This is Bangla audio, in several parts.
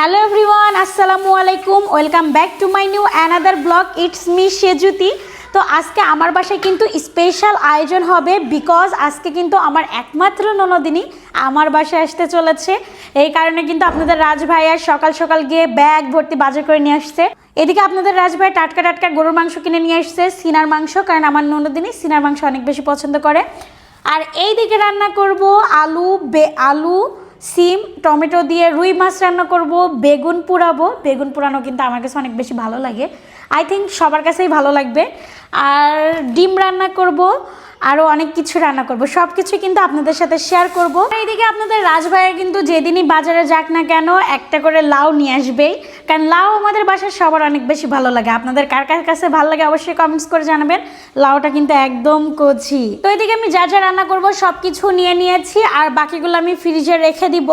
হ্যালো এভরিওয়ান আসসালামু আলাইকুম welcome back to my new another blog it's me Sejuti তো আজকে আমার বাসায় কিন্তু স্পেশাল আয়োজন হবে বিকজ আজকে কিন্তু আমার একমাত্র ননদিনী আমার বাসায় আসতে চলেছে। এই কারণে কিন্তু আপনাদের রাজ ভাইয়া সকাল সকাল গিয়ে ব্যাগ ভর্তি বাজার করে নিয়ে আসছে। এদিকে আপনাদের রাজ ভাই টাটকা টাটকা গরুর মাংস কিনে নিয়ে আসছে, সিনার মাংস, কারণ আমার ননদিনী সিনার মাংস অনেক বেশি পছন্দ করে। আর এই দিকে রান্না করব আলু, বে আলু সিম, টমেটো দিয়ে রুই মাছ রান্না করব, বেগুন পোড়াবো। বেগুন পোড়ানো কিন্তু আমার কাছে অনেক বেশি ভালো লাগে। আই থিঙ্ক সবার কাছেই ভালো লাগবে। আর ডিম রান্না করব আরও অনেক কিছু রান্না করব। সব কিছু কিন্তু আপনাদের সাথে শেয়ার করব। এইদিকে আপনাদের রাজভাইয়া কিন্তু যেদিনই বাজারে যাক না কেন, একটা করে লাউ নিয়ে আসবেই। কারণ লাউ আমাদের বাসায় সবার অনেক বেশি ভালো লাগে। আপনাদের কার কার কাছে ভালো লাগে অবশ্যই কমেন্টস করে জানাবেন। লাউটা কিন্তু একদম কচি। তো এদিকে আমি যা যা রান্না করব সব কিছু নিয়ে নিয়েছি আর বাকিগুলো আমি ফ্রিজে রেখে দিব।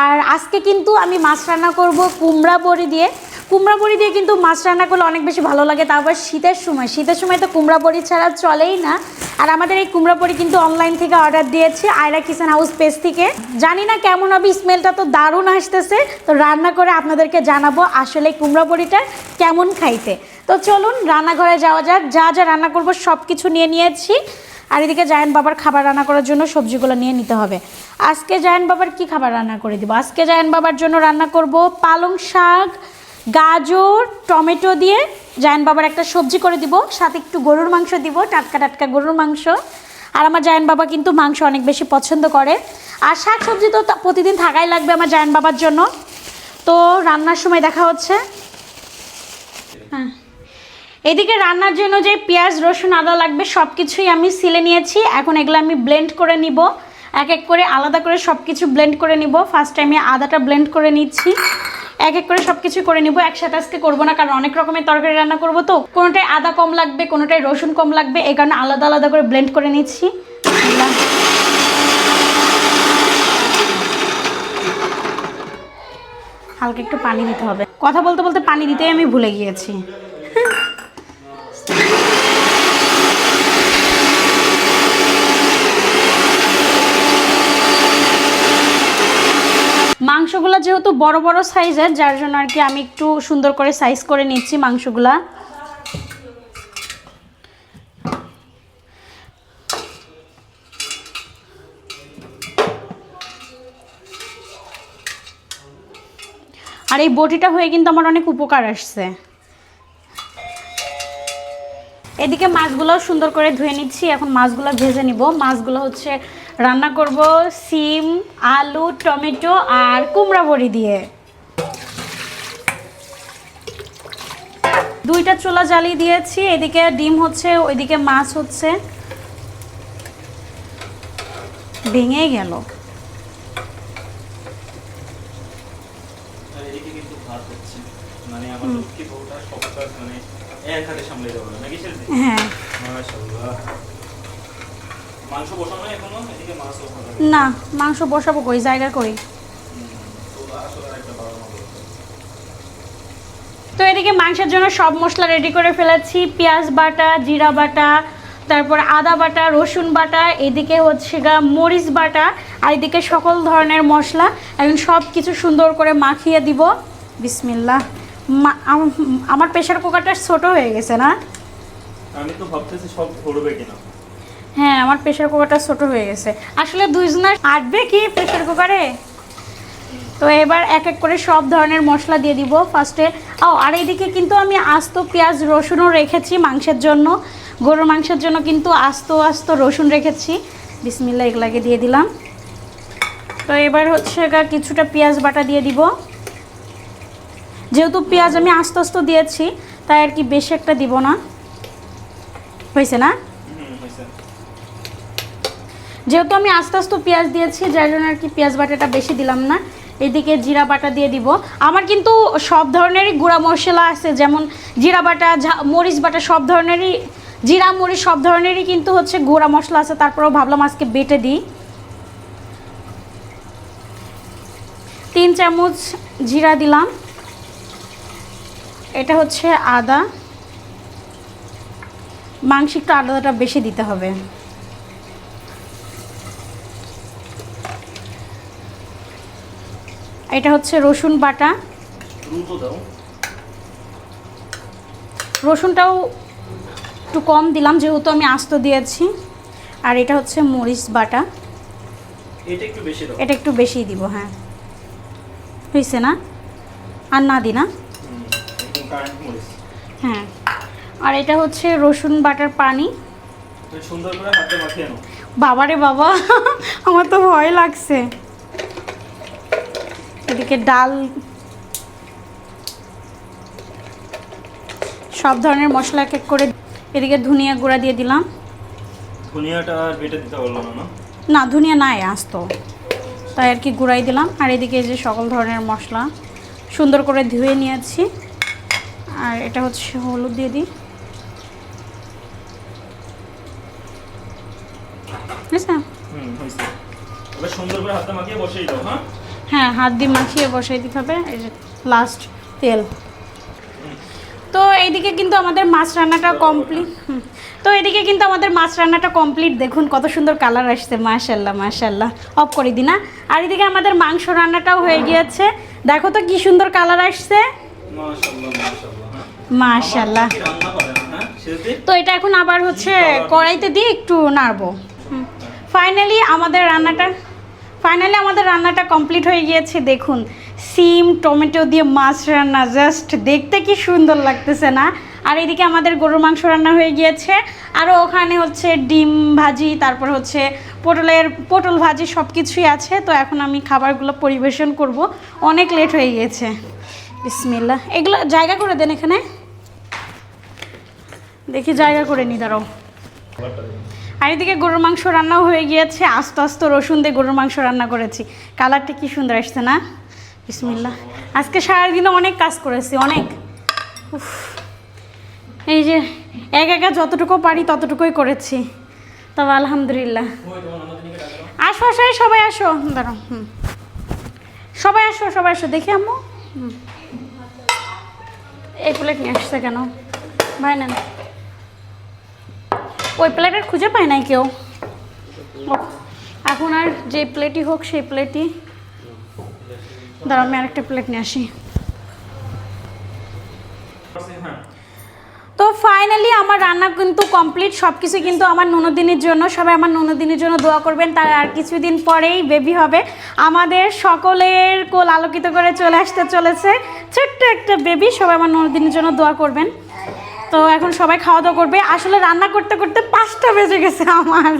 আর আজকে কিন্তু আমি মাছ রান্না করব কুমড়া বড়ি দিয়ে। কুমড়া বড়ি দিয়ে কিন্তু মাছ রান্না করলে অনেক বেশি ভালো লাগে। তারপর শীতের সময়। শীতের সময় তো কুমড়া বড়ি ছাড়া চলেই না। আর আমাদের এই কুমড়া বড়ি কিন্তু অনলাইন থেকে অর্ডার দিয়েছি আয়রা কিচেন হাউস পেজ থেকে। জানি না কেমন হবে স্মেলটা তো দারুণ আসতেছে। তো রান্না করে আপনাদেরকে জানাব আসলে কুমড়া বড়িটা কেমন খাইতে। তো চলুন রান্নাঘরে যাওয়া যাক, যা যা রান্না করব সব কিছু নিয়ে নিয়েছি। আর এদিকে জায়ান বাবার খাবার রান্না করার জন্য সবজিগুলো নিয়ে নিতে হবে। আজকে জায়ান বাবার কি খাবার রান্না করে দিব? আজকে জায়ান বাবার জন্য রান্না করব পালং শাক গাজর, টমেটো দিয়ে জায়ান বাবার একটা সবজি করে দিব। সাথে একটু গরুর মাংস দিব, টাটকা টাটকা গরুর মাংস। আর আমার জায়ান বাবা কিন্তু মাংস অনেক বেশি পছন্দ করে। আর শাক সবজি তো প্রতিদিন থাকাই লাগবে আমার জায়ান বাবার জন্য। তো রান্নার সময় দেখা হচ্ছে। হ্যাঁ। এদিকে রান্নার জন্য যে পেঁয়াজ, রসুন, আদা লাগবে সব কিছুই আমি সিলে নিয়েছি। এখন এগুলো আমি ব্লেন্ড করে নিব। এক এক করে আলাদা করে সব কিছু ব্লেন্ড করে নিব। ফার্স্ট টাইমে আদাটা ব্লেন্ড করে নিচ্ছি। এক এক করে সব কিছু করে নিব, একসাথে আজকে করব না, কারণ অনেক রকমের তরকারি রান্না করব তো। কোনোটায় আদা কম লাগবে, কোনোটায় রসুন কম লাগবে, এই কারণে আলাদা আলাদা করে ব্লেন্ড করে নিচ্ছি। হালকা একটু পানি দিতে হবে। কথা বলতে বলতে পানি দিতেই আমি ভুলে গিয়েছি। মাংসগুলো যেহেতু বড় বড় সাইজের, যার জন্য আর কি আমি একটু সুন্দর করে সাইজ করে নিচ্ছি মাংসগুলা। আর এই বটিটা হয়ে কিন্তু আমার অনেক উপকার আসছে। এদিকে মাছগুলো সুন্দর করে ধুয়ে নিচ্ছি, এখন মাছগুলো ভেজে নিব। মাছগুলো হচ্ছে রান্না করব সিম আলু টমেটো আর কুমড়া বড়ি দিয়ে। দুইটা চুলা জ্বালিয়ে দিয়েছি এদিকে ডিম হচ্ছে ওইদিকে মাছ হচ্ছে। ভেঙে গেল। মানে মানে হ্যাঁ মাশাআল্লাহ মাংস বসানো এখনও এদিকে মাছ ওখানে না মাংস বসাবো কই? জায়গা কই? তো এদিকে মাংসের জন্য সব মশলা রেডি করে ফেলেছি। পেঁয়াজ বাটা জিরা বাটা তারপর আদা বাটা রসুন বাটা এদিকে হচ্ছে গা মরিচ বাটা আর এদিকে সকল ধরনের মশলা। এখন সব কিছু সুন্দর করে মাখিয়ে দিব। বিসমিল্লা আমার প্রেশার কুকারটা ছোট হয়ে গেছে না? আমি তো ভাবতেছি সব ধরবে কিনা। হ্যাঁ আমার প্রেশার কুকারটা ছোট হয়ে গেছে। আসলে দুইজনের আটবে কি প্রেশার কুকারে তো এবার এক এক করে সব ধরনের মশলা দিয়ে দিব। ফার্স্টে ও, আর এইদিকে কিন্তু আমি আস্ত পেঁয়াজ, রসুনও রেখেছি মাংসের জন্য। গরুর মাংসের জন্য কিন্তু আস্ত আস্ত রসুন রেখেছি। বিসমিল্লা এগুলাকে দিয়ে দিলাম। তো এবার হচ্ছে কিছুটা পেঁয়াজ বাটা দিয়ে দিব। যেহেতু পেঁয়াজ আমি আস্ত আস্ত দিয়েছি, তাই আর কি বেশি একটা দিব না। হয়েছে না? যেহেতু আমি আস্তে আস্তে পেঁয়াজ দিয়েছি যার জন্য আর কি পেঁয়াজ বাটাটা বেশি দিলাম না। এদিকে জিরা বাটা দিয়ে দিব। আমার কিন্তু সব ধরনেরই গুঁড়া মশলা আছে, যেমন জিরা বাটা মরিচ বাটা সব ধরনেরই, জিরা, মরিচ সব ধরনেরই কিন্তু হচ্ছে গুঁড়া মশলা আছে। তারপরেও ভাবলাম আজকে বেটে দিই। তিন চামচ জিরা দিলাম। এটা হচ্ছে আদা। মাংস একটু আদাটা বেশি দিতে হবে। এটা হচ্ছে রসুন বাটা। রসুনটাও একটু কম দিলাম যেহেতু আমি আস্ত দিয়েছি। আর এটা হচ্ছে মরিচ বাটা। এটা একটু বেশি দিব হ্যাঁ। হয়েছে না? আর না দি না? হ্যাঁ। আর এটা হচ্ছে রসুন বাটার পানি। বাবারে বাবা আমার তো ভয় লাগছে। এদিকে ডাল সব ধরনের মশলা এক এক করে এদিকে ধনিয়া গুঁড়া দিয়ে দিলাম। ধনিয়াটা আর বেটে দিতে না না? ধনিয়া নাই আসতো। তাই আর কি গুঁড়াই দিলাম। আর এদিকে এই যে সকল ধরনের মশলা সুন্দর করে ধুয়ে নিয়েছি। আর এটা হচ্ছে হলুদ দিয়ে দিই। সুন্দর করে হাতে মাখিয়ে বসিয়ে দাও হ্যাঁ? হ্যাঁ হাত দিয়ে মাখিয়ে বসাই দিতে হবে এই যে লাস্ট তেল। তো এইদিকে কিন্তু আমাদের মাছ রান্নাটা কমপ্লিট তো এদিকে কিন্তু আমাদের মাছ রান্নাটা কমপ্লিট দেখুন কত সুন্দর কালার আসছে মাশাল্লাহ মাশাল্লাহ অফ করে দিই না। আর এদিকে আমাদের মাংস রান্নাটাও হয়ে গিয়েছে। দেখো তো কি সুন্দর কালার আসছে। মাশাল্লাহ হ্যাঁ। তো এটা এখন আবার হচ্ছে কড়াইতে দিয়ে একটু নাড়বো। ফাইনালি আমাদের রান্নাটা ফাইনালি আমাদের রান্নাটা কমপ্লিট হয়ে গিয়েছে, দেখুন। সিম, টমেটো দিয়ে মাছ রান্না জাস্ট দেখতে কি সুন্দর লাগতেছে না? আর এদিকে আমাদের গরুর মাংস রান্না হয়ে গিয়েছে। আরও ওখানে হচ্ছে ডিম ভাজি, তারপর হচ্ছে পটলের, পটল ভাজি সব কিছুই আছে। তো এখন আমি খাবারগুলো পরিবেশন করব। অনেক লেট হয়ে গিয়েছে। বিসমিল্লা এগুলো জায়গা করে দেন এখানে। দেখি জায়গা করে নি, দাঁড়াও। আর এদিকে গরুর মাংস রান্নাও হয়ে গিয়েছে। আস্তে আস্তে রসুন দিয়ে গরুর মাংস রান্না করেছি। কালারটা কি সুন্দর আসছে না? বিসমিল্লা আজকে সারাদিনে অনেক কাজ করেছি, অনেক। উফ। এই যে এক একা যতটুকু পারি ততটুকুই করেছি। তবে আলহামদুলিল্লাহ। আসো আসো সবাই আসো। দাঁড়াও, হুম। সবাই আসো সবাই আসো। দেখি আম্মু। হুম। এই প্লেট নিয়ে আসছে কেন? ভাই না ওই প্লেটের খুঁজে পায় নাই কেউ। এখন আর যে প্লেটই হোক, সেই প্লেটই। দাঁড়াও, আমি আরেকটা প্লেট নিয়ে আসি। তো ফাইনালি আমার রান্না কিন্তু কমপ্লিট সব কিছু কিন্তু আমার ননদিনের জন্য। সবাই আমার ননদিনের জন্য দোয়া করবেন, তার আর কিছুদিন পরেই বেবি হবে। আমাদের সকলের কোল আলোকিত করে চলে আসতে চলেছে। ছোট্ট একটা বেবি সবাই আমার ননদিনের জন্য দোয়া করবেন। তো এখন সবাই খাওয়া দাওয়া করবে। আসলে রান্না করতে করতে পাঁচটা বেজে গেছে আমার।